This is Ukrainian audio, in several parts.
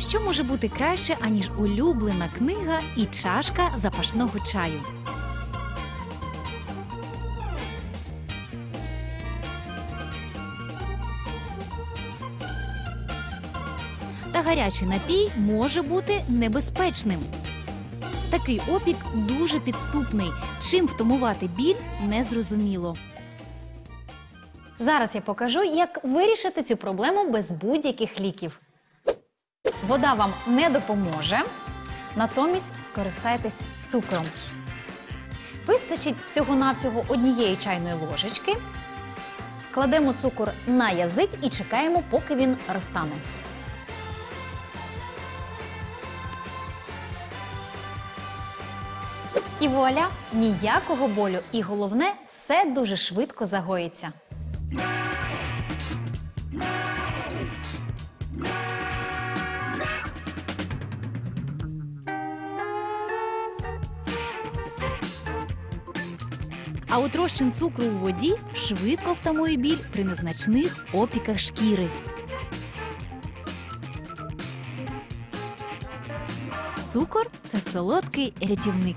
що може бути краще, аніж улюблена книга і чашка запашного чаю? Та гарячий напій може бути небезпечним. Такий опік дуже підступний. Чим втамувати біль незрозуміло. Зараз я покажу, як вирішити цю проблему без будь-яких ліків. Вода вам не допоможе, натомість скористайтесь цукром. Вистачить всього-навсього однієї чайної ложечки. Кладемо цукор на язик і чекаємо, поки він розтане. І вуаля, ніякого болю. І головне, все дуже швидко загоїться. А от розчин цукру у воді швидко втамує біль при незначних опіках шкіри. Цукор це солодкий рятівник.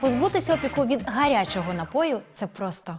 Позбутися опіку від гарячого напою це просто.